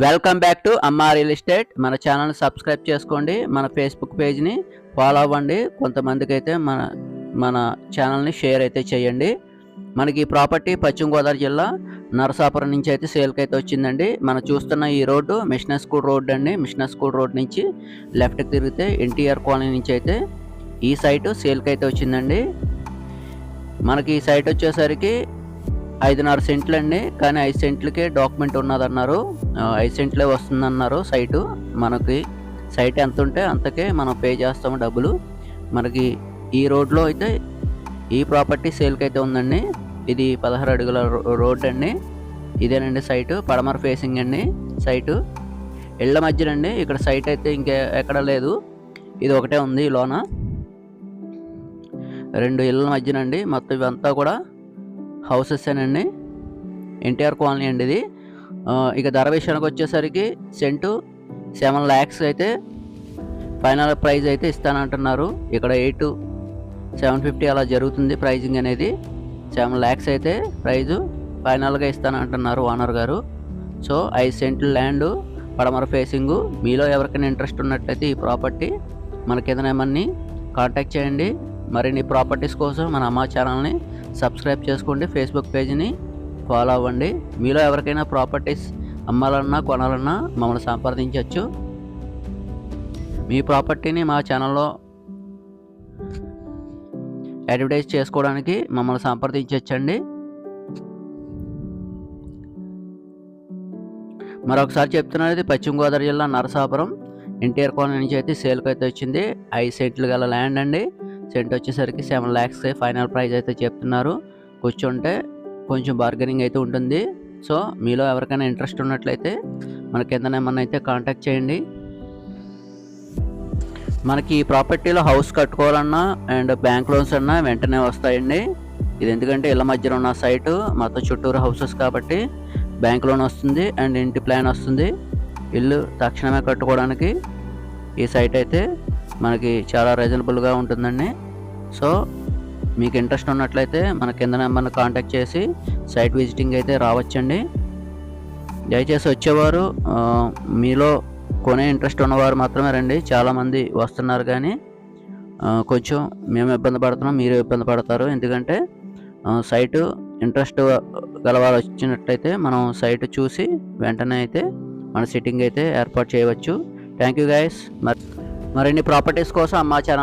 Welcome back to Amma real estate మన ఛానల్ని subscribe చేసుకోండి. మన ఫేస్బుక్ పేజ్ని ఫాలో అవ్వండి. కొంతమందికి అయితే మన మన ఛానల్ని షేర్ అయితే చేయండి. మనకి ఈ ప్రాపర్టీ పశ్చిమ గోదావరి జిల్లా నరసాపురం నుంచి అయితే సేల్కి అయితే వచ్చిందండి. మనం చూస్తున్న ఈ రోడ్డు మిషనర్ స్కూల్ రోడ్ అండి. మిషనర్ స్కూల్ రోడ్ నుంచి లెఫ్ట్కి తిరిగితే ఎన్టీఆర్ కాలనీ నుంచి అయితే ఈ సైటు సేల్కి అయితే వచ్చిందండి. మనకి ఈ సైట్ వచ్చేసరికి ఐదున్నర సెంట్లు అండి కానీ ఐదు సెంట్లకే డాక్యుమెంట్ ఉన్నదన్నారు. ఐదు సెంట్లే వస్తుందన్నారు సైటు. మనకి సైట్ ఎంత ఉంటే అంతకే మనం పే చేస్తాము డబ్బులు. మనకి ఈ రోడ్లో అయితే ఈ ప్రాపర్టీ సేల్కి అయితే ఉందండి. ఇది పదహారు అడుగుల రో- రోడ్ అండి ఇదేనండి సైటు పడమర ఫేసింగ్ అండి సైటు. ఇళ్ళ మధ్యనండి ఇక్కడ సైట్ అయితే ఇంకా ఎక్కడ లేదు. ఇది ఒకటే ఉంది ఈ లోన. రెండు ఇళ్ళ మధ్యనండి మొత్తం ఇవంతా కూడా హౌసెస్ అండి ఎన్టీఆర్ కాలనీ అండి ఇది. ఇక ధర విషయానికి వచ్చేసరికి సెంటు సెవెన్ ల్యాక్స్ అయితే ఫైనల్ ప్రైజ్ అయితే ఇస్తానంటున్నారు. ఇక్కడ ఎయిట్ సెవెన్ ఫిఫ్టీ అలా జరుగుతుంది ప్రైజింగ్ అనేది. సెవెన్ ల్యాక్స్ అయితే ప్రైజు ఫైనల్గా ఇస్తానంటున్నారు ఓనర్ గారు. సో ఐదు సెంట్లు ల్యాండ్ పడమర ఫేసింగు. మీలో ఎవరికైనా ఇంట్రెస్ట్ ఉన్నట్లయితే ఈ ప్రాపర్టీ మనకి ఏదైనా నెంబర్ని కాంటాక్ట్ చేయండి. మరిన్ని ప్రాపర్టీస్ కోసం మన అమ్మ ఛానల్ని సబ్స్క్రైబ్ చేసుకోండి ఫేస్బుక్ పేజ్ని ఫాలో అవ్వండి. మీలో ఎవరికైనా ప్రాపర్టీస్ అమ్మాలన్నా కొనాలన్నా మమ్మల్ని సంప్రదించవచ్చు. మీ ప్రాపర్టీని మా ఛానల్లో అడ్వర్టైజ్ చేసుకోవడానికి మమ్మల్ని సంప్రదించవచ్చండి మరొకసారి చెప్తున్నది పశ్చిమ గోదావరి జిల్లా నరసాపురం. ఎన్టీఆర్ కాలనీ నుంచి అయితే సేల్కి అయితే వచ్చింది. ఐదు సెంట్లు గల ల్యాండ్ అండి. సెంట్ వచ్చేసరికి సెవెన్ ల్యాక్స్ ఫైనల్ ప్రైస్ అయితే చెప్తున్నారు. కూర్చుంటే కొంచెం బార్గెనింగ్ అయితే ఉంటుంది. సో మీలో ఎవరికైనా ఇంట్రెస్ట్ ఉన్నట్లయితే మన కింద నెంబర్ని అయితే కాంటాక్ట్ చేయండి. మనకి ఈ ప్రాపర్టీలో హౌస్ కట్టుకోవాలన్నా అండ్ బ్యాంక్ లోన్స్ అన్నా వెంటనే వస్తాయండి. ఇది ఎందుకంటే ఇళ్ళ మధ్యలో ఉన్న సైటు మొత్తం చుట్టూరు హౌసెస్ కాబట్టి బ్యాంక్ లోన్ వస్తుంది అండ్ ఇంటి ప్లాన్ వస్తుంది. ఇల్లు తక్షణమే కట్టుకోవడానికి ఈ సైట్ అయితే మనకి చాలా రీజనబుల్గా ఉంటుందండి. సో మీకు ఇంట్రెస్ట్ ఉన్నట్లయితే మన కింద నెంబర్ని కాంటాక్ట్ చేసి సైట్ విజిటింగ్ అయితే రావచ్చండి. దయచేసి వచ్చేవారు మీలో కొనే ఇంట్రెస్ట్ ఉన్నవారు మాత్రమే రండి. చాలామంది వస్తున్నారు కానీ కొంచెం మేము ఇబ్బంది పడుతున్నాం మీరు ఇబ్బంది పడతారు. ఎందుకంటే సైటు ఇంట్రెస్ట్ గలవారు వచ్చినట్లయితే మనం సైట్ చూసి వెంటనే అయితే మన సిట్టింగ్ అయితే ఏర్పాటు చేయవచ్చు. థ్యాంక్ యూ గైస్ మరి మరిన్ని ప్రాపర్టీస్ కోసం మా ఛానల్